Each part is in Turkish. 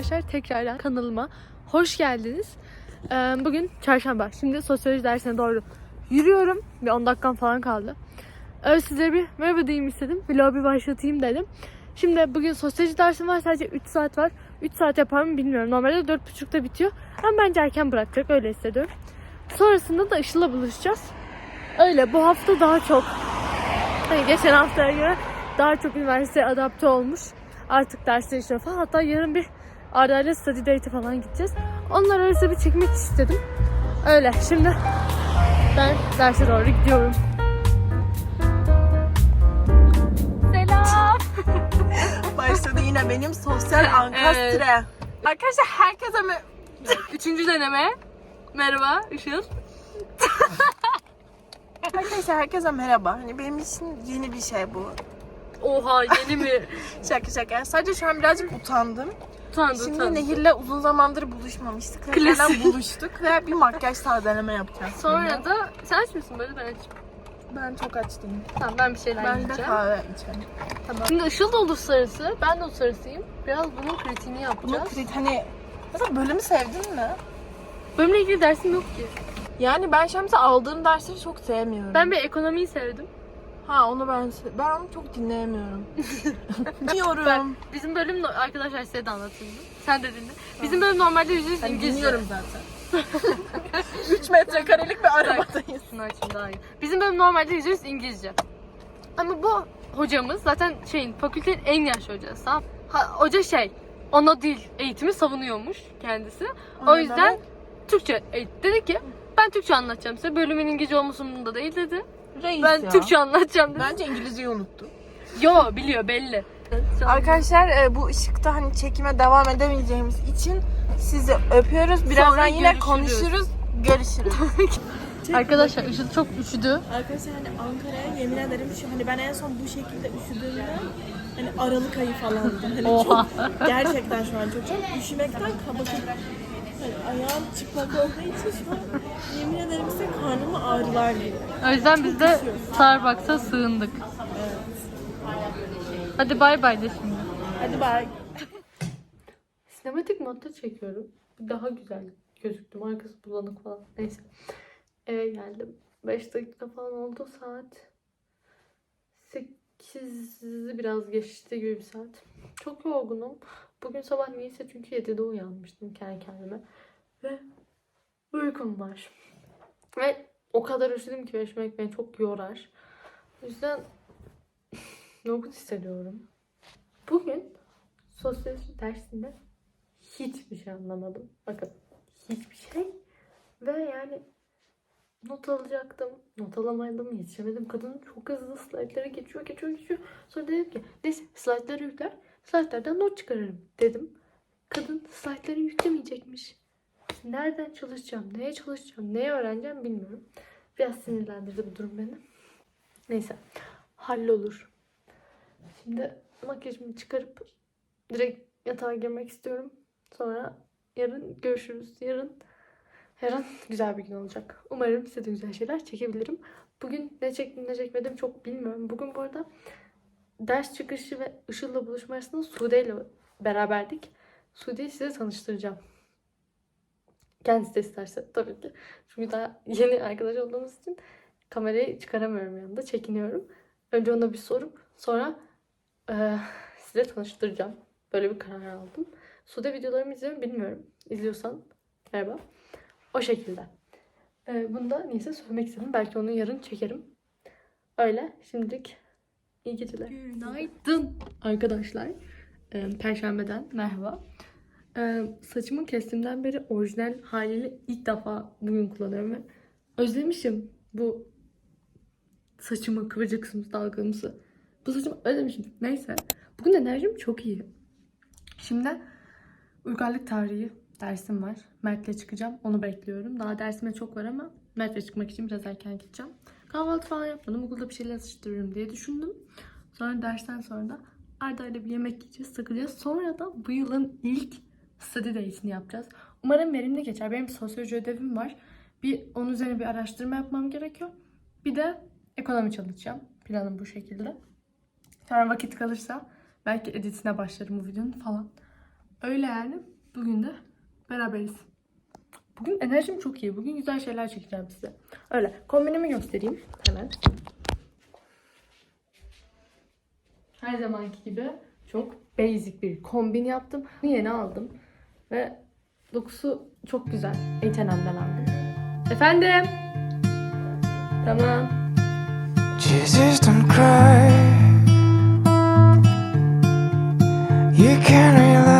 Arkadaşlar tekrardan kanalıma hoş geldiniz. Bugün çarşamba. Şimdi sosyoloji dersine doğru yürüyorum. Bir 10 dakikam falan kaldı. Öyle size bir merhaba diyeyim istedim. Vlogu başlatayım dedim. Şimdi bugün sosyoloji dersim var. Sadece 3 saat var. 3 saat yapar mı bilmiyorum. Normalde 4.30'da bitiyor. Ama bence erken bırakacak. Öyle hissediyorum. Sonrasında da Işıl'la buluşacağız. Öyle bu hafta daha çok hani geçen haftaya göre daha çok üniversiteye adapte olmuş. Artık dersler işliyor falan. Hatta yarın bir Arda ile study date falan gideceğiz. Onlar arası bir çekmek istedim. Öyle. Şimdi ben derse doğru gidiyorum. Selam. Başladı yine benim sosyal ankastre. Arkadaşlar herkese mi... Üçüncü deneme. Merhaba Işıl. Arkadaşlar herkese merhaba. Hani benim için yeni bir şey bu. Oha yeni mi? Şaka şaka. Sadece şu an birazcık utandım. Utandı Şimdi utandı. Nehir'le uzun zamandır buluşmamıştık. Klasik. Buluştuk ve bir makyaj deneme yapacağız. Sonra da sen aç mısın böyle ben açayım. Ben çok aç değilim. Tamam ben bir şeyler Ben de yiyeceğim. kahve içerim. Tamam. Şimdi Işıl da uluslararası, ben de uluslararasıyım. Biraz bunun kritiğini yapacağız. krit hani mesela bölümü sevdin mi? Bölümle ilgili dersim yok ki. Yani ben mesela aldığım dersleri çok sevmiyorum. Ben bir ekonomiyi sevdim. Ha onu ben ben onu çok dinleyemiyorum. Diyorum. Ben- Bizim bölüm no- arkadaşlar size de anlatayım. Sen de dinle. Bizim bölüm normalde %100 Ben İngilizce. dinliyorum zaten. 3 metrekarelik bir arabadayız. Şunu açayım daha iyi. Bizim bölüm normalde %100 İngilizce. Ama bu hocamız zaten şeyin fakültenin en yaşlı hocası. Tamam. Ha, hoca şey ana dil eğitimi savunuyormuş kendisi. O yüzden Türkçe eğit dedi ki ben Türkçe anlatacağım size. Bölümün İngilizce olması umurumda değil dedi. Reis Ben ya. Türkçe anlatacağım dedi. Bence İngilizceyi unuttu. Yo biliyor belli. Arkadaşlar e, bu ışıkta hani çekime devam edemeyeceğimiz için sizi öpüyoruz. Birazdan Sonra yine görüşürüz. konuşuruz. Görüşürüz. Arkadaşlar Işıl çok üşüdü. Arkadaşlar hani Ankara'ya yemin ederim şu hani ben en son bu şekilde üşüdüğümde hani Aralık ayı falandı. Hani Oha. çok gerçekten şu an çok çok üşümekten kabatıp hani ayağım çıplak olduğu için şu an yemin ederim size karnıma ağrılar geliyor. O yüzden biz de Starbucks'a sığındık. Hadi bay bay de şimdi. Hadi bye. Sinematik modda çekiyorum. Daha güzel gözüktüm. Arkası bulanık falan. Neyse. Eve geldim. 5 dakika falan oldu saat. 8'i biraz geçti gibi bir saat. Çok yorgunum. Bugün sabah neyse çünkü 7'de uyanmıştım kendi kendime. Ve uykum var. Ve o kadar üşüdüm ki üşümek beni çok yorar. O yüzden yorgun hissediyorum. Bugün sosyoloji dersinde hiçbir şey anlamadım. Bakın hiçbir şey. Ve yani not alacaktım. Not alamadım. Yetişemedim. Kadın çok hızlı slaytlara geçiyor, geçiyor, geçiyor. Sonra dedim ki neyse slaytları yükler. Slaytlardan not çıkarırım dedim. Kadın slaytları yüklemeyecekmiş. Nereden çalışacağım, neye çalışacağım, neye öğreneceğim bilmiyorum. Biraz sinirlendirdi bu durum beni. Neyse. Hallolur. Şimdi makyajımı çıkarıp direkt yatağa girmek istiyorum. Sonra yarın görüşürüz. Yarın yarın güzel bir gün olacak. Umarım size de güzel şeyler çekebilirim. Bugün ne çektim ne çekmedim çok bilmiyorum. Bugün bu arada ders çıkışı ve Işıl'la buluşma arasında Sude ile beraberdik. Sude'yi size tanıştıracağım. Kendisi de isterse tabii ki. Çünkü daha yeni arkadaş olduğumuz için kamerayı çıkaramıyorum yanında. Çekiniyorum. Önce ona bir sorup sonra eee, size tanıştıracağım. Böyle bir karar aldım. Sude videolarımı izliyor mu bilmiyorum. İzliyorsan merhaba. O şekilde. Ee, bunu da neyse söylemek istedim. Belki onu yarın çekerim. Öyle. Şimdilik iyi geceler. Günaydın arkadaşlar. Ee, Perşembeden merhaba. Ee, saçımı kestiğimden beri orijinal haliyle ilk defa bugün kullanıyorum ve özlemişim bu saçımı kıvırcıksımsı dalgalımsı. Bu saçımı özlemişim. Neyse. Bugün enerjim çok iyi. Şimdi uygarlık tarihi dersim var. Mert'le çıkacağım. Onu bekliyorum. Daha dersime çok var ama Mert'le çıkmak için biraz erken gideceğim. Kahvaltı falan yapmadım. Okulda bir şeyler atıştırırım diye düşündüm. Sonra dersten sonra da Arda ile bir yemek yiyeceğiz, takılacağız. Sonra da bu yılın ilk study date'ini yapacağız. Umarım verimli geçer. Benim sosyoloji ödevim var. Bir onun üzerine bir araştırma yapmam gerekiyor. Bir de ekonomi çalışacağım. Planım bu şekilde. Sonra vakit kalırsa belki editine başlarım bu videonun falan. Öyle yani. Bugün de beraberiz. Bugün enerjim çok iyi. Bugün güzel şeyler çekeceğim size. Öyle. Kombinimi göstereyim hemen. Her zamanki gibi çok basic bir kombin yaptım. Yeni aldım. Ve dokusu çok güzel. H&M'den aldım. Efendim? Tamam. Jesus, don't cry. You can rely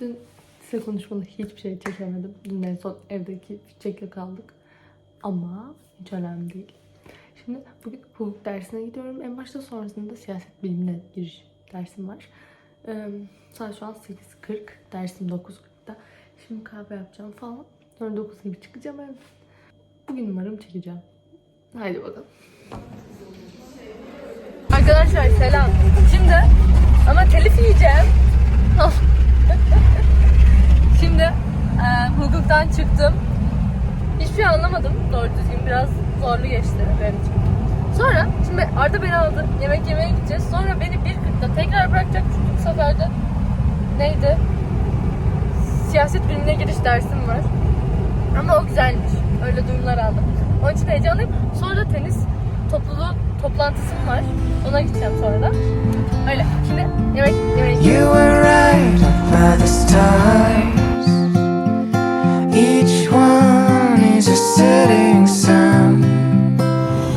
Dün size konuşmalı hiçbir şey çekemedim. Dün en son evdeki çiçekle kaldık. Ama hiç önemli değil. Şimdi bugün hukuk dersine gidiyorum. En başta sonrasında siyaset bilimine giriş dersim var. Ee, saat şu an 8.40. Dersim 9.40'da. Şimdi kahve yapacağım falan. Sonra 9 gibi çıkacağım evden. Bugün umarım çekeceğim. Haydi bakalım. Arkadaşlar selam. Şimdi ama telif yiyeceğim. Şimdi e, hukuktan çıktım. Hiçbir şey anlamadım doğru düzgün. Biraz zorlu geçti benim için. Sonra şimdi Arda beni aldı. Yemek yemeye gideceğiz. Sonra beni bir kırkta tekrar bırakacak. Çünkü bu sefer de neydi? Siyaset bilimine giriş dersim var. Ama o güzelmiş. Öyle duyumlar aldım. Onun için heyecanlıyım. Sonra da tenis topluluğu toplantısım var. Ona gideceğim sonra da. Öyle. Şimdi yemek yemeğe You were right by the stars.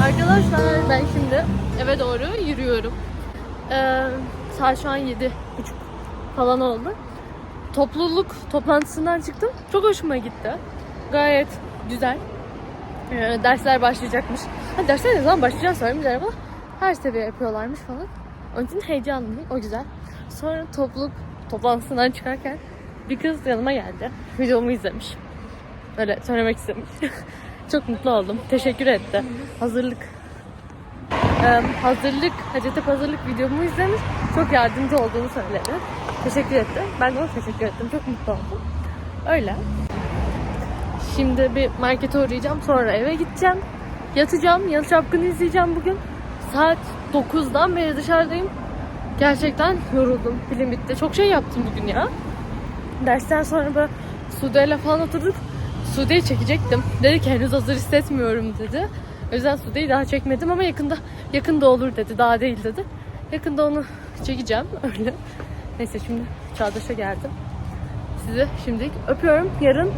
Arkadaşlar ben şimdi eve doğru yürüyorum. Ee, saat şu an yedi buçuk falan oldu. Topluluk toplantısından çıktım. Çok hoşuma gitti. Gayet güzel. Ee, dersler başlayacakmış. Ha, dersler ne zaman başlayacağını söylemişler ama her seviye yapıyorlarmış falan. Onun için heyecanlıyım. O güzel. Sonra topluluk toplantısından çıkarken bir kız yanıma geldi. Videomu izlemiş. Öyle söylemek istemiş. Çok mutlu oldum. Teşekkür etti. Hazırlık Ee, hazırlık, Hacettepe hazırlık videomu izlemiş. Çok yardımcı olduğunu söyledi. Teşekkür etti. Ben de ona teşekkür ettim. Çok mutlu oldum. Öyle. Şimdi bir markete uğrayacağım. Sonra eve gideceğim. Yatacağım. Yalı Çapkın'ı izleyeceğim bugün. Saat 9'dan beri dışarıdayım. Gerçekten yoruldum. Film bitti. Çok şey yaptım bugün ya. Dersten sonra böyle Sude'yle falan oturduk. Sude'yi çekecektim. Dedi ki henüz hazır hissetmiyorum dedi. O yüzden Sude'yi daha çekmedim ama yakında yakında olur dedi. Daha değil dedi. Yakında onu çekeceğim öyle. Neyse şimdi Çağdaş'a geldim. Sizi şimdilik öpüyorum. Yarın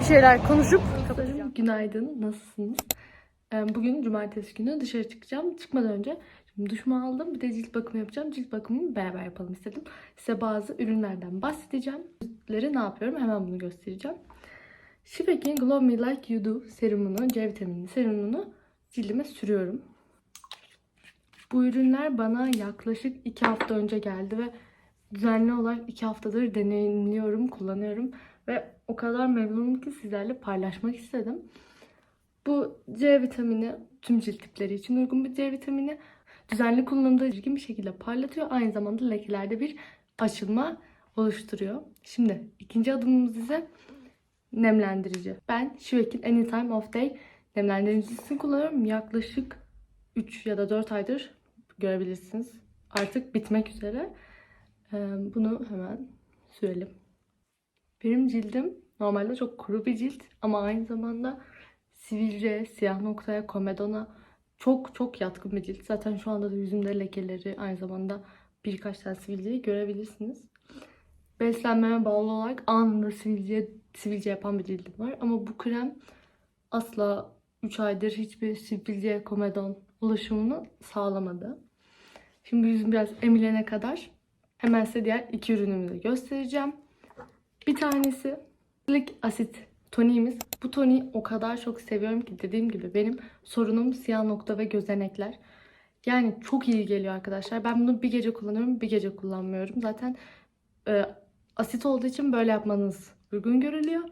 bir şeyler konuşup kapatacağım. Günaydın. Nasılsınız? Ee, Bugün cumartesi günü dışarı çıkacağım. Çıkmadan önce şimdi duşumu aldım. Bir de cilt bakımı yapacağım. Cilt bakımını beraber yapalım istedim. Size bazı ürünlerden bahsedeceğim. Ürünleri ne yapıyorum? Hemen bunu göstereceğim. Shivek'in Glow Me Like You Do serumunu, C vitaminli serumunu cildime sürüyorum. Bu ürünler bana yaklaşık 2 hafta önce geldi ve düzenli olarak 2 haftadır deneyimliyorum, kullanıyorum ve o kadar memnunum ki sizlerle paylaşmak istedim. Bu C vitamini tüm cilt tipleri için uygun bir C vitamini. Düzenli kullanımda ilgin bir şekilde parlatıyor. Aynı zamanda lekelerde bir açılma oluşturuyor. Şimdi ikinci adımımız ise nemlendirici. Ben Shivek'in Anytime of Day nemlendiricisini kullanıyorum. Yaklaşık 3 ya da 4 aydır görebilirsiniz. Artık bitmek üzere. Ee, Bunu hemen sürelim. Benim cildim normalde çok kuru bir cilt ama aynı zamanda sivilce, siyah noktaya, komedona çok çok yatkın bir cilt. Zaten şu anda da yüzümde lekeleri aynı zamanda birkaç tane sivilceyi görebilirsiniz. Beslenmeme bağlı olarak anında sivilce, sivilce yapan bir cildim var. Ama bu krem asla 3 aydır hiçbir sivilce, komedon ulaşımını sağlamadı. Şimdi yüzüm biraz emilene kadar hemen size diğer iki ürünümü de göstereceğim. Bir tanesi silik asit toniğimiz. Bu toniği o kadar çok seviyorum ki dediğim gibi benim sorunum siyah nokta ve gözenekler. Yani çok iyi geliyor arkadaşlar. Ben bunu bir gece kullanıyorum, bir gece kullanmıyorum. Zaten e, asit olduğu için böyle yapmanız uygun görülüyor.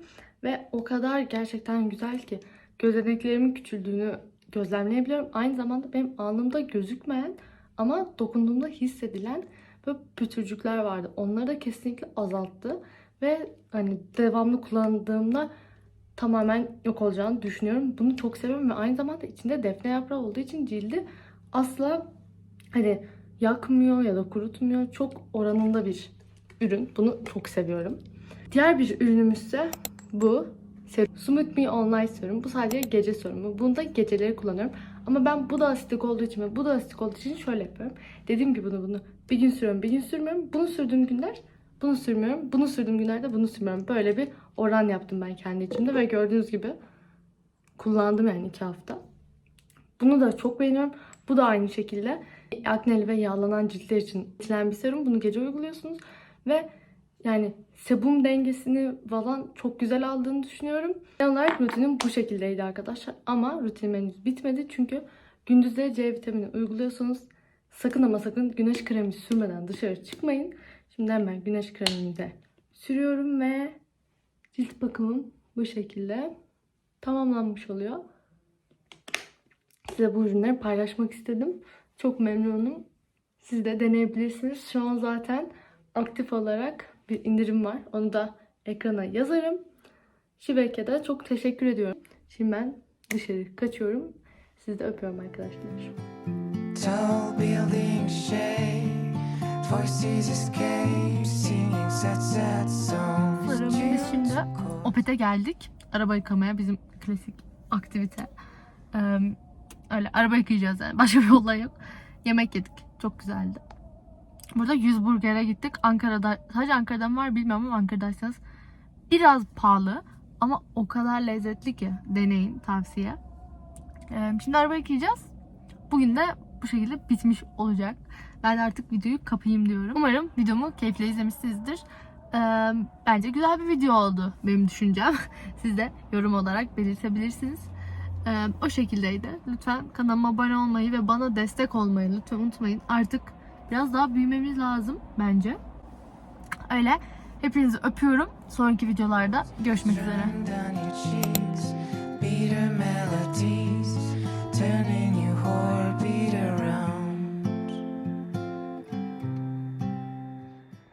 Ve o kadar gerçekten güzel ki gözeneklerimin küçüldüğünü gözlemleyebiliyorum. Aynı zamanda benim alnımda gözükmeyen ama dokunduğumda hissedilen böyle pütürcükler vardı. Onları da kesinlikle azalttı. Ve hani devamlı kullandığımda tamamen yok olacağını düşünüyorum. Bunu çok seviyorum ve aynı zamanda içinde defne yaprağı olduğu için cildi asla hani yakmıyor ya da kurutmuyor. Çok oranında bir ürün. Bunu çok seviyorum. Diğer bir ürünümüz ise bu. Smooth Me All Serum. Bu sadece gece serumu. Bunu da geceleri kullanıyorum. Ama ben bu da asitik olduğu için ve bu da asitik olduğu için şöyle yapıyorum. Dediğim gibi bunu bunu bir gün sürüyorum, bir gün sürmüyorum. Bunu sürdüğüm günler bunu sürmüyorum. Bunu sürdüğüm günlerde bunu sürmüyorum. Böyle bir oran yaptım ben kendi içimde ve gördüğünüz gibi kullandım yani iki hafta. Bunu da çok beğeniyorum. Bu da aynı şekilde akneli ve yağlanan ciltler için üretilen bir serum. Bunu gece uyguluyorsunuz ve yani sebum dengesini falan çok güzel aldığını düşünüyorum. Genel olarak rutinim bu şekildeydi arkadaşlar. Ama rutinim henüz bitmedi çünkü gündüzleri C vitamini uyguluyorsunuz. Sakın ama sakın güneş kremi sürmeden dışarı çıkmayın. Şimdi hemen güneş kremimi de sürüyorum ve cilt bakımım bu şekilde tamamlanmış oluyor. Size bu ürünleri paylaşmak istedim. Çok memnunum. Siz de deneyebilirsiniz. Şu an zaten aktif olarak bir indirim var. Onu da ekrana yazarım. Şivek'e de çok teşekkür ediyorum. Şimdi ben dışarı kaçıyorum. Sizi de öpüyorum arkadaşlar. Tall buildings shake, voices escape, singing sad, sad songs. Biz şimdi Opet'e geldik. Araba yıkamaya bizim klasik aktivite. Ee, öyle araba yıkayacağız yani. Başka bir olay yok. Yemek yedik. Çok güzeldi. Burada 100 burger'e gittik. Ankara'da sadece Ankara'dan var bilmiyorum ama Ankara'daysanız biraz pahalı ama o kadar lezzetli ki deneyin tavsiye. Ee, şimdi araba yıkayacağız. Bugün de bu şekilde bitmiş olacak. Ben artık videoyu kapayım diyorum. Umarım videomu keyifle izlemişsinizdir. Ee, bence güzel bir video oldu benim düşüncem. Siz de yorum olarak belirtebilirsiniz. Ee, o şekildeydi. Lütfen kanalıma abone olmayı ve bana destek olmayı lütfen unutmayın. Artık biraz daha büyümemiz lazım bence. Öyle. Hepinizi öpüyorum. Sonraki videolarda görüşmek üzere. Turning around.